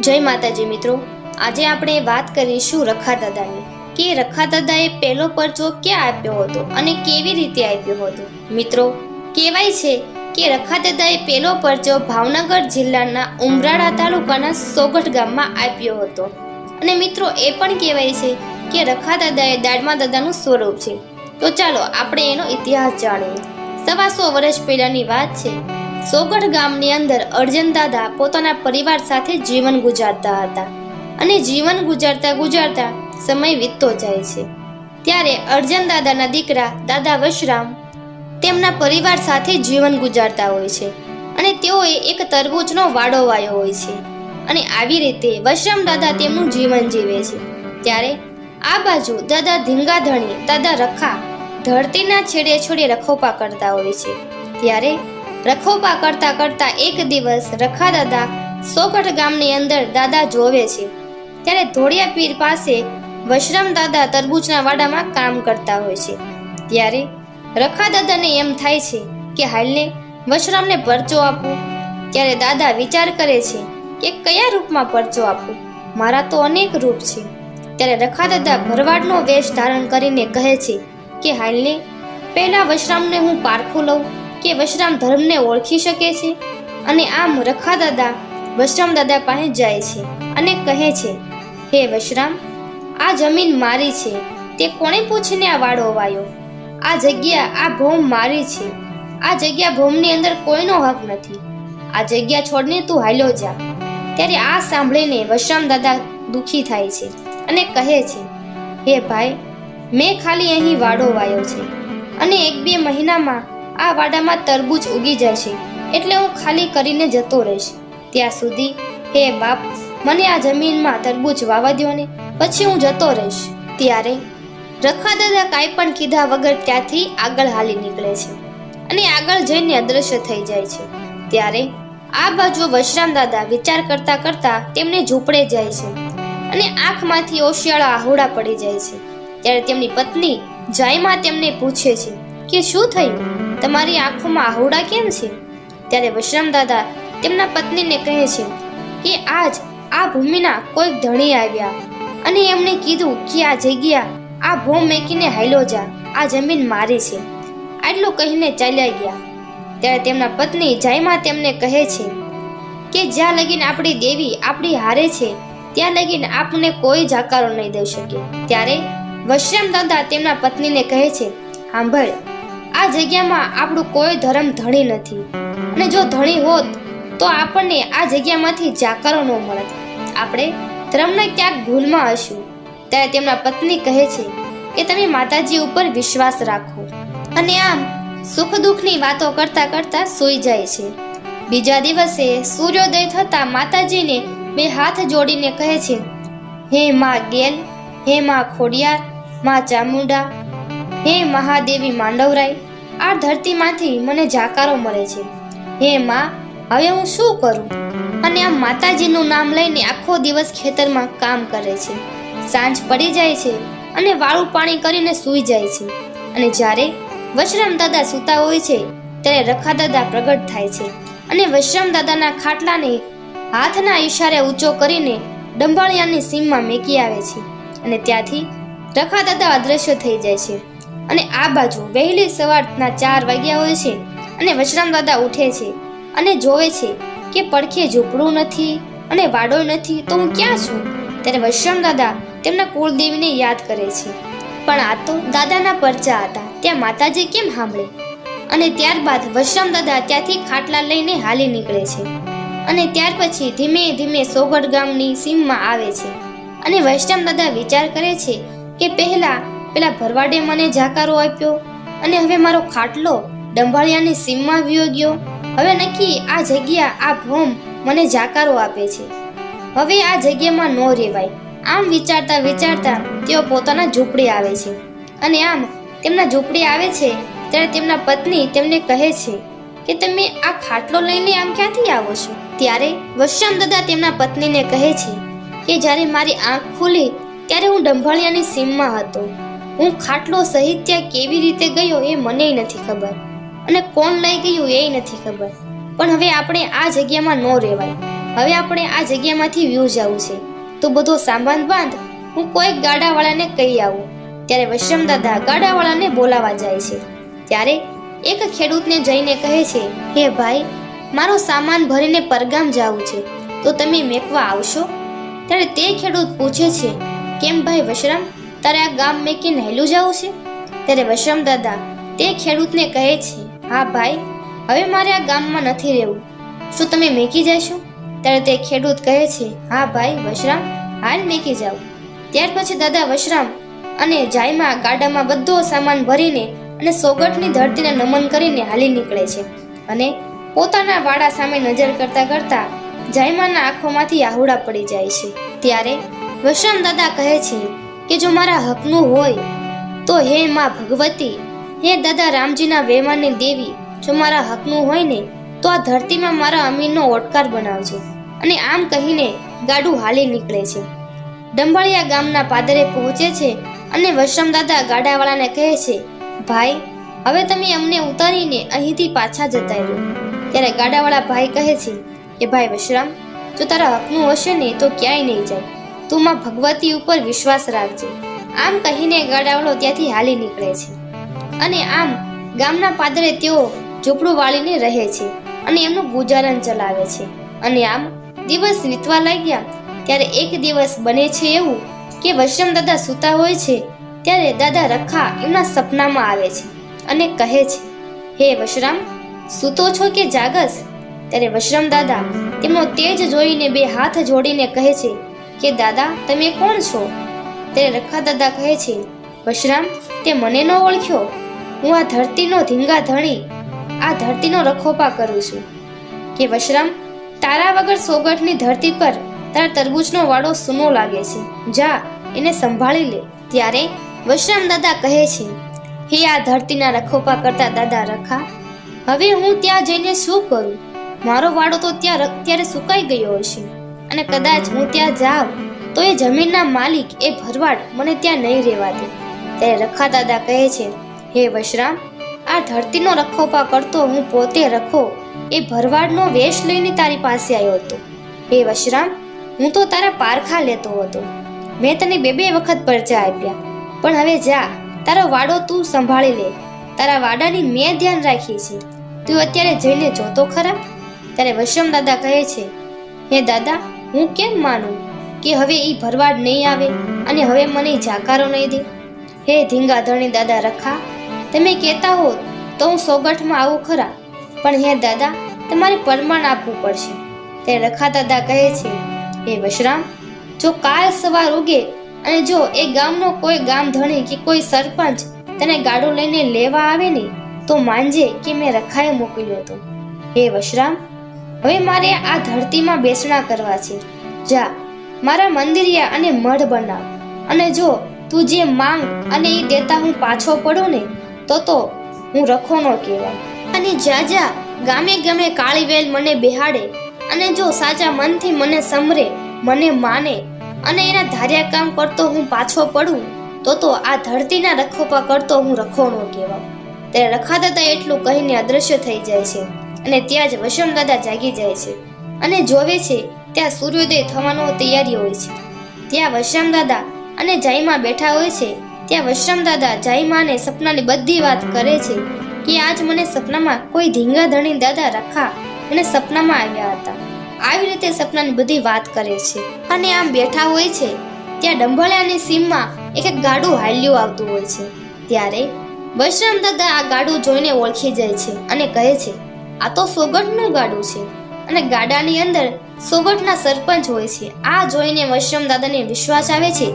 જય માતાજી મિત્રો, આજે આપણે વાત કરીશું રખા દાદાની કે રખા દાદાએ પહેલો પરચો ક્યાં આપ્યો હતો અને કેવી રીતે આપ્યો હતો? મિત્રો, કહેવાય છે કે રખા દાદાએ પહેલો પરચો ભાવનગર જિલ્લાના ઉમરાળા તાલુકાના સોગઠ ગામમાં આપ્યો હતો. અને મિત્રો, એ પણ કહેવાય છે કે રખા દાદાએ દાડમા દાદાનું સ્વરૂપ છે. તો ચાલો આપણે એનો ઇતિહાસ જાણીએ. સવાસો વર્ષ પહેલાંની વાત છે. સોગઢ ગામની અંદર અર્જન દાદા પોતાના પરિવાર સાથે જીવન ગુજારતા હતા અને જીવન ગુજારતા ગુજારતા સમય વીતતો જાય છે. ત્યારે અર્જન દાદાના દીકરા દાદા વશરામ તેમના પરિવાર સાથે જીવન ગુજારતા હોય છે અને તેઓએ એક તરબૂચનો વાડો વાયો હોય છે અને આવી રીતે વશરામ દાદા તેમનું જીવન જીવે છે. ત્યારે આ બાજુ દાદા ધીંગા ધણી દાદા રખા ધરતીના છેડે છોડે રખોપા કરતા હોય છે. ત્યારે રખોપા કરતા કરતા એક દિવસ રખા દાદા સોગઠ ગામની અંદર દાદા જોવે છે. ત્યારે ધોળિયા પીર પાસે વશરામ દાદા તરબૂચના વાડામાં કામ કરતા હોય છે. ત્યારે રખા દાદાને એમ થાય છે કે હાલને વશરામને પરચો આપું. ત્યારે દાદા વિચાર કરે છે કે કયા રૂપમાં પરચો આપું? મારા તો અનેક રૂપ છે. ત્યારે રખા દાદા ભરવાડનો વેશ ધારણ કરીને કહે છે કે હાલને પહેલા વશરામને હું પારખું લઉં. કે વશરામ ધર્મને ઓળખી શકે છે? અને આમ રખા દાદા વશરામ દાદા પાસે જાય છે અને કહે છે, હે વશરામ, આ જમીન મારી છે. તે કોણે પૂછીને આ વાડો વાયો? આ જગ્યા, આ ભોમ મારી છે. આ જગ્યા ભોમની અંદર કોઈનો હક નથી. આ જગ્યા છોડને તું હાલ્યો જા. ત્યારે આ સાંભળીને વશરામ દાદા દુખી થાય છે અને કહે છે, હે ભાઈ, મેં ખાલી અહીં વાડો વાયો છે. અને એક બે મહિનામાં આ વાડામાં તરબૂચ ઉગી જાય છે એટલે હું ખાલી કરીને જતો રહીશ. ત્યાં સુધી, હે બાપ, મને આ જમીનમાં તરબૂચ વાવા દો ને, પછી હું જતો રહીશ. ત્યારે રખા દાદા કાંઈ પણ કીધા વગર ત્યાંથી આગળ હાલી નીકળે છે અને આગળ જઈને અદ્રશ્ય થઈ જાય છે. ત્યારે આ બાજુ વશરામ દાદા વિચાર કરતા કરતા તેમને ઝૂંપડે જાય છે અને આંખમાંથી ઓશિયાળા આહોડા પડી જાય છે. ત્યારે તેમની પત્ની જાયમાં તેમને પૂછે છે કે શું થયું? તમારી આંખોમાં આહુડા કેમ છે? ત્યારે વશરામ દાદા તેમના પત્નીને કહે છે કે આજ આ ભૂમિના કોઈક ધણી આવ્યા અને એમણે કીધું કે આ જગ્યા આ ભૂમ મેકીને હાલો જા, આ જમીન મારી છે. આટલું કહીને ચાલ્યા ગયા. ત્યારે તેમના પત્ની જાયમાં તેમને કહે છે કે જ્યાં લગીને આપણી દેવી આપણી હારે છે, ત્યાં લગીને આપને કોઈ જાકારો નહીં દઈ શકે. ત્યારે વશ્રમ દાદા તેમના પત્નીને કહે છે સાંભળ આ જગ્યામાં આપણું કોઈ ધર્મ ધણી નથી. અને જો ધણી હોત, તો આપણને આ જગ્યામાંથી જાકારો ન મળત. આપણે ધર્મને ક્યાંક ભૂલમાં હશું. ત્યારે તેમના પત્ની કહે છે કે તમે માતાજી ઉપર વિશ્વાસ રાખો. અને આમ સુખ દુઃખની વાતો કરતા કરતા સૂઈ જાય છે. બીજા દિવસે સૂર્યોદય થતા માતાજીને બે હાથ જોડીને કહે છે, હે માં ગેલ, હે માં ખોડિયાર, માં ચામુંડા, હે મહાદેવી માંડવરાય આ ધરતીમાંથી મને જાકારો મળે છે. હે માં, હવે હું શું કરું? અને આ માતાજીનું નામ લઈને આખો દિવસ ખેતરમાં કામ કરે છે. સાંજ પડી જાય છે અને વાળું પાણી કરીને સૂઈ જાય છે. અને જ્યારે વશરામ દાદા સૂતા હોય છે, ત્યારે રખા દાદા પ્રગટ થાય છે. અને વશરામ દાદાના ખાટલાને હાથના ઈશારે ઊંચો કરીને ડંભાળિયાની સીમમાં મેકી આવે છે. અને ત્યાંથી રખા દાદા અદ્રશ્ય થઈ જાય છે. અને આ બાજુ વહેલી સવારના ચાર વાગ્યા હોય છે અને વશરામ દાદા ઉઠે છે અને જોવે છે કે પડખે ઝૂંપડું નથી અને વાડો નથી, તો હું ક્યાં છું? ત્યારે વશરામ દાદા તેમના કુળદેવીને યાદ કરે છે. પણ આ તો દાદાના પરચા હતા, ત્યાં માતાજી કેમ સાંભળે? અને ત્યારબાદ વશરામ દાદા ત્યાંથી ખાટલા લઈને હાલી નીકળે છે. અને ત્યાર પછી ધીમે ધીમે સોગઢ ગામની સીમમાં આવે છે. અને વૈષ્ણવ દાદા વિચાર કરે છે કે પહેલા પેલા ભરવાડે મને જાકારો આપ્યો અને હવે મારો ખાટલો ડંભાળિયાની સીમમાં વ્યો ગયો. હવે નક્કી આ જગ્યા, આ ભોમ મને જાકારો આપે છે. હવે આ જગ્યામાં ન રહેવાય. આમ વિચારતા વિચારતા તેઓ પોતાના ઝૂંપડી આવે છે. અને આમ તેમના ઝૂંપડી આવે છે ત્યારે તેમના પત્ની તેમને કહે છે કે તમે આ ખાટલો લઈને આમ ક્યાંથી આવો છો? ત્યારે વશ્યામ દાદા તેમના પત્નીને કહે છે કે જ્યારે મારી આંખ ખુલી ત્યારે હું ડંભાળિયાની સીમમાં હતો. હું ખાટલો સહિત ત્યાં કેવી રીતે ગયો એ મને નથી ખબર. અને કોણ લઈ ગયું એ નથી ખબર. પણ હવે આપણે આ જગ્યામાં ન રહેવાય. હવે આપણે આ જગ્યામાંથી વ્યૂ જવું છે. તો બધો સામાન બાંધ, હું કોઈક ગાડાવાળાને કહી આવું. ત્યારે વશ્યમ દાદા ગાડાવાળાને બોલાવા જાય છે. ત્યારે એક ખેડૂતને જઈને કહે છે, હે ભાઈ, મારો સામાન ભરીને પરગામ જવું છે. તો તમે મેકવા આવશો? ત્યારે તે ખેડૂત પૂછે છે, કેમ ભાઈ વશરામ? તારે આ ગામ મેકી હેલું જવું છે? ત્યારે વશરામ દાદા તે ખેડૂતને કહે છે, હા ભાઈ, હવે મારે આ ગામમાં નથી રહેવું. શું તમે મેકી જશો? ત્યારે તે ખેડૂત કહે છે, હા ભાઈ, વશરામ, હાલ મેકી જાઓ ત્યાર પછી દાદા વશરામ અને જાયમાં ગાડામાં બધો સામાન ભરીને અને સોગઠની ધરતીને નમન કરીને હાલી નીકળે છે. અને પોતાના વાડા સામે નજર કરતા કરતા જાયમાના આંખોમાંથી આહુડા પડી જાય છે. ત્યારે વશરામ દાદા કહે છે કે જો મારા હકનું હોય, તો હે માં ભગવતી, હે દાદા રામજીના વેમાની દેવી, જો મારા હકનું હોય ને, તો આ ધરતીમાં મારા અમીરનો ઓટકાર બનાવજો. અને આમ કહીને ગાડું હાલી નીકળે છે. ડંભાળિયા ગામના પાદરે પહોંચે છે અને વશ્રમ દાદા ગાડાવાળાને કહે છે, ભાઈ, હવે તમે અમને ઉતારીને અહીંથી પાછા જતા રહ્યો ત્યારે ગાડાવાળા ભાઈ કહે છે કે, ભાઈ વશરામ, જો તારા હકનું હશે ને, તો ક્યાંય નહીં જાય. તું માં ભગવતી ઉપર વિશ્વાસ રાખજે. આમ કહીને ગાડાવાળો ત્યાંથી હાલી નીકળે છે. અને આમ ગામના પાદરે તેઓ ઝૂંપડું વાળીને રહે છે અને એમનું ગુજારણ ચલાવે છે. અને આમ દિવસ વીતવા લાગ્યા ત્યારે એક દિવસ બને છે એવું કે વશ્યમ દાદા સૂતા હોય છે ત્યારે દાદા રખા એમના સપનામાં આવે છે અને કહે છે, હે વશરામ સૂતો છો કે જાગસ? ત્યારે વશરામ દાદા તેમનો તેજ જોઈને બે હાથ જોડીને કહે છે કે, દાદા, તમે કોણ છો? ત્યારે રખા દાદા કહે છે વશરામ તે મને ન ઓળખ્યો. હું આ ધરતીનો ધીંગા ધણી, આ ધરતીનો રખોપા કરું છું. કે વશરામ તારા વગર સોગઠની ધરતી પર તારા તરબૂચનો વાડો સૂનો લાગે છે. જા, એને સંભાળી લે. ત્યારે વશરામ દાદા કહે છે, હે, આ ધરતીના રખોપા કરતા દાદા રખા, હવે હું ત્યાં જઈને શું કરું? મારો વાડો તો ત્યાં અત્યારે ત્યારે સુકાઈ ગયો હશે. અને કદાચ હું ત્યાં જાઉં, તો એ જમીનના માલિક એ ભરવાડ મને ત્યાં નહીં રહેવા દે. ત્યારે રખા દાદા કહે છે, હે વશરામ, આ ધરતીનો રખોપા કરતો હું પોતે રખો. એ ભરવાડનો વેશ લઈને તારી પાસે આવ્યો હતો. હે વશરામ, હું તો તારા પારખા લેતો હતો. મેં તને બે બે વખત પરચા આપ્યા. પણ હવે જા, તારો વાડો તું સંભાળી લે. તારા વાડાની મેં ધ્યાન રાખી છે. તું અત્યારે જઈને જોતો ખરા? ત્યારે વશમ દાદા કહે છે, હે દાદા હું કેમ માનું કે હવે એ ભરવાડ નહીં આવે અને હવે મને જાકારો નહીં દે? હે ધીંગા ધણી દાદા રખા, તમે કહેતા હો તો હું સોગઠમાં આવું ખરા, પણ હે દાદા, તમારે પરમાણ આપવું પડશે. તે રખા દાદા કહે છે, હે વશરામ, જો કાલ સવાર ઉગે અને જો એ ગામનો કોઈ ગામ ધણી કે કોઈ સરપંચ તને ગાડું લઈને લેવા આવે ને, તો માનજે કે મેં રખાએ મોકલ્યો હતો. હે વશરામ હવે મારે આ ધરતીમાં બેસણા કરવા છે. જા, મારા મંદિરિયા અને મઢ બનાવ. અને જો તું જે માંગ અને એ દેતા હું પાછો પડું ને, તો તો હું રખો ન કહેવાય અને જા જા, ગામે ગામે કાળી વેલ મને બેહાડે. અને જો સાચા મનથી મને સમરે, મને માને, અને એના ધાર્યા કામ કરતો હું પાછો પડું, તો તો આ ધરતીના રખોપા કરતો હું રખો ન કહેવાય ત્યારે રખા દાદા એટલું કહીને અદ્રશ્ય થઈ જાય છે. અને ત્યાં જ વશમ દાદા જાગી જાય છે અને જોવે છે ત્યાં સૂર્યોદય થવાનો તૈયારી હોય છે. ત્યાં વશરામ દાદા અને જાઈમાં બેઠા હોય છે. ત્યાં વશરામ દાદા જાઈમાને સપનાની બધી વાત કરે છે કે આજ મને સપનામાં કોઈ ધીંગા ધણી દાદા રખા મને સપનામાં આવ્યા હતા. આવી રીતે સપનાની બધી વાત કરે છે અને આમ બેઠા હોય છે. ત્યાં ડંભોળિયાની સીમમાં એક એક ગાડું હાલ્યું આવતું હોય છે. ત્યારે વશરામ દાદા આ ગાડું જોઈને ઓળખી જાય છે અને કહે છે આ તો સોગઠનું ગાડું છે. અને ગાડાની અંદર સોગઠના સરપંચ હોય છે. આ જોઈને વશ્યમ દાદાને વિશ્વાસ આવે છે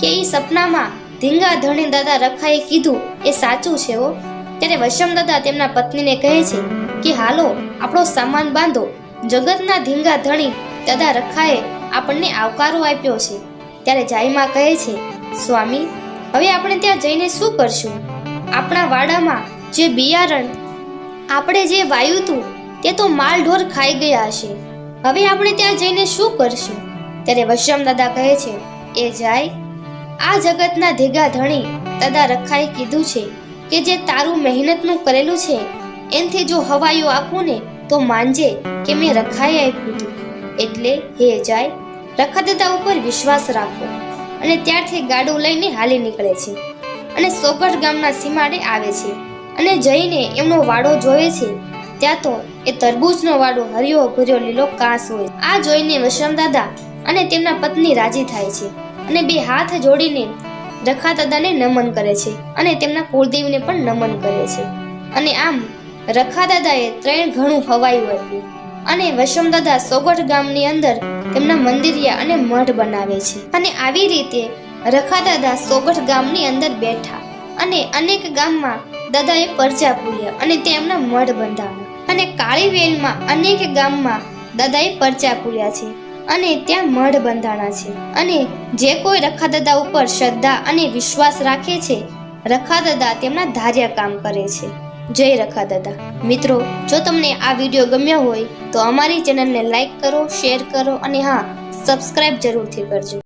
કે એ સપનામાં ધીંગા ધણી દાદા રખાએ કીધું એ સાચું છે હો. ત્યારે વશ્યમ દાદા તેમના પત્નીને કહે છે કે હાલો, આપણો સામાન બાંધો. જગતના ધીંગા ધણી દાદા રખાએ આપણને આવકારો આપ્યો છે. ત્યારે જાઈમા કહે છે, સ્વામી, હવે આપણે ત્યાં જઈને શું કરશું? આપણા વાડામાં જે બિયારણ આપણે જે વાયું હતું તે તો માલ ઢોર ખાઈ ગયા હશે. હવે આપણે ત્યાં જઈને શું કરશું? ત્યારે વશ્યમ દાદા કહે છે, એ જાય. આ જગતના ધીગા ધણી દાદા રખાએ કીધું છે કે જે તારું મહેનતનું કરેલું છે, એનથી જો હવાયું આપું ને, તો માનજે કે મેં રખાએ આપ્યું હતું એટલે હે જાય રખાદાદા ઉપર વિશ્વાસ રાખો. અને ત્યારથી ગાડું લઈને હાલી નીકળે છે. અને સોગઢ ગામના સીમાડે આવે છે. અને જઈને એમનો વાડો જોવે છે. ત્યાં તો એ તરબૂચનો વાડો હરિયો ભર્યો લીલો કાસ હોય. આ જોઈને વશરામ દાદા અને તેમના પત્ની રાજી થાય છે અને બે હાથ જોડીને રખા દાદાને નમન કરે છે અને તેમના કુળદેવને પણ નમન કરે છે. અને આમ રખા દાદાએ ત્રણ ઘણું હવાયું હતું. અને વશમ દાદા સોગઠ ગામની અંદર તેમના મંદિરિયા અને મઠ બનાવે છે. અને આવી રીતે રખા દાદા સોગઠ ગામની અંદર બેઠા અને અનેક ગામમાં દાદાએ પરચા પૂર્યા અને તેમના મઢ બંધાવ્યા. અને કાળી વેલમાં અનેક ગામમાં દાદાએ પરચા પૂર્યા છે અને ત્યાં મઢ બંધાણા છે. અને જે કોઈ રખાદાદા ઉપર શ્રદ્ધા અને વિશ્વાસ રાખે છે, રખાદાદા તેમના ધાર્યા કામ કરે છે. જય રખાદાદા. મિત્રો, જો તમને આ વીડિયો ગમ્યો હોય તો અમારી ચેનલને લાઈક કરો, શેર કરો અને હા સબસ્ક્રાઈબ જરૂરથી કરજો.